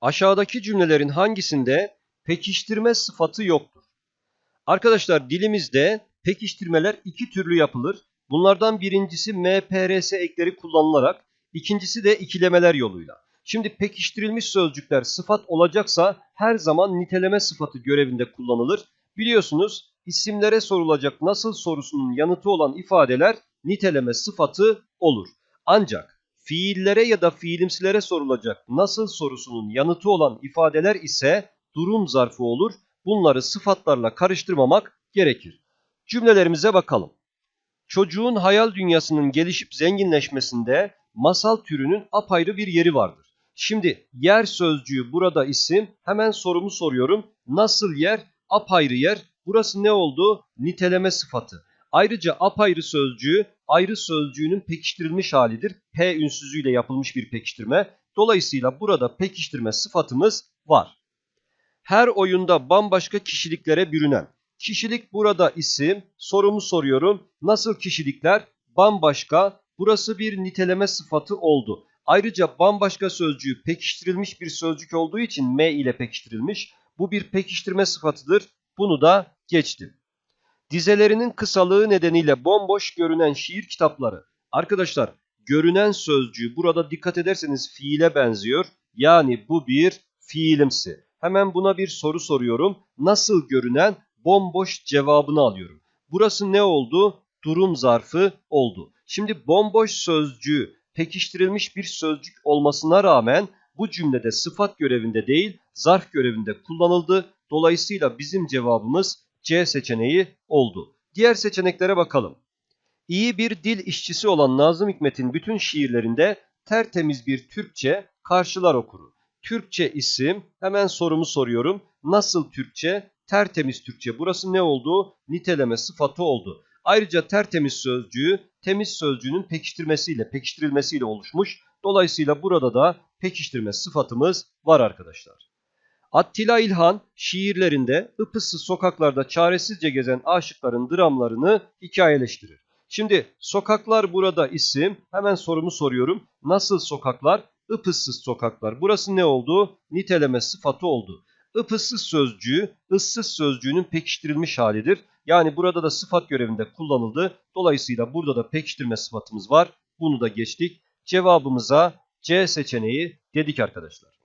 Aşağıdaki cümlelerin hangisinde pekiştirme sıfatı yoktur? Arkadaşlar dilimizde pekiştirmeler iki türlü yapılır. Bunlardan birincisi MPRS ekleri kullanılarak, ikincisi de ikilemeler yoluyla. Şimdi pekiştirilmiş sözcükler sıfat olacaksa her zaman niteleme sıfatı görevinde kullanılır. Biliyorsunuz isimlere sorulacak nasıl sorusunun yanıtı olan ifadeler niteleme sıfatı olur. Ancak fiillere ya da fiilimsilere sorulacak nasıl sorusunun yanıtı olan ifadeler ise durum zarfı olur. Bunları sıfatlarla karıştırmamak gerekir. Cümlelerimize bakalım. Çocuğun hayal dünyasının gelişip zenginleşmesinde masal türünün apayrı bir yeri vardır. Şimdi yer sözcüğü burada isim. Hemen sorumu soruyorum. Nasıl yer? Apayrı yer. Burası ne oldu? Niteleme sıfatı. Ayrıca apayrı sözcüğü ayrı sözcüğünün pekiştirilmiş halidir. P ünsüzüyle yapılmış bir pekiştirme. Dolayısıyla burada pekiştirme sıfatımız var. Her oyunda bambaşka kişiliklere bürünen. Kişilik burada isim. Sorumu soruyorum. Nasıl kişilikler? Bambaşka. Burası bir niteleme sıfatı oldu. Ayrıca bambaşka sözcüğü pekiştirilmiş bir sözcük olduğu için M ile pekiştirilmiş. Bu bir pekiştirme sıfatıdır. Bunu da geçtim. Dizelerinin kısalığı nedeniyle bomboş görünen şiir kitapları. Arkadaşlar görünen sözcüğü burada dikkat ederseniz fiile benziyor. Yani bu bir fiilimsi. Hemen buna bir soru soruyorum. Nasıl görünen bomboş cevabını alıyorum. Burası ne oldu? Durum zarfı oldu. Şimdi bomboş sözcüğü pekiştirilmiş bir sözcük olmasına rağmen bu cümlede sıfat görevinde değil zarf görevinde kullanıldı. Dolayısıyla bizim cevabımız C seçeneği oldu. Diğer seçeneklere bakalım. İyi bir dil işçisi olan Nazım Hikmet'in bütün şiirlerinde tertemiz bir Türkçe karşılar okuru. Türkçe isim. Hemen sorumu soruyorum. Nasıl Türkçe? Tertemiz Türkçe. Burası ne oldu? Niteleme sıfatı oldu. Ayrıca tertemiz sözcüğü temiz sözcüğünün pekiştirmesiyle, pekiştirilmesiyle oluşmuş. Dolayısıyla burada da pekiştirme sıfatımız var arkadaşlar. Attila İlhan şiirlerinde ıpıssız sokaklarda çaresizce gezen aşıkların dramlarını hikayeleştirir. Şimdi sokaklar burada isim. Hemen sorumu soruyorum. Nasıl sokaklar? Ipıssız sokaklar. Burası ne oldu? Niteleme sıfatı oldu. Ipıssız sözcüğü ıssız sözcüğünün pekiştirilmiş halidir. Yani burada da sıfat görevinde kullanıldı. Dolayısıyla burada da pekiştirme sıfatımız var. Bunu da geçtik. Cevabımıza C seçeneği dedik arkadaşlar.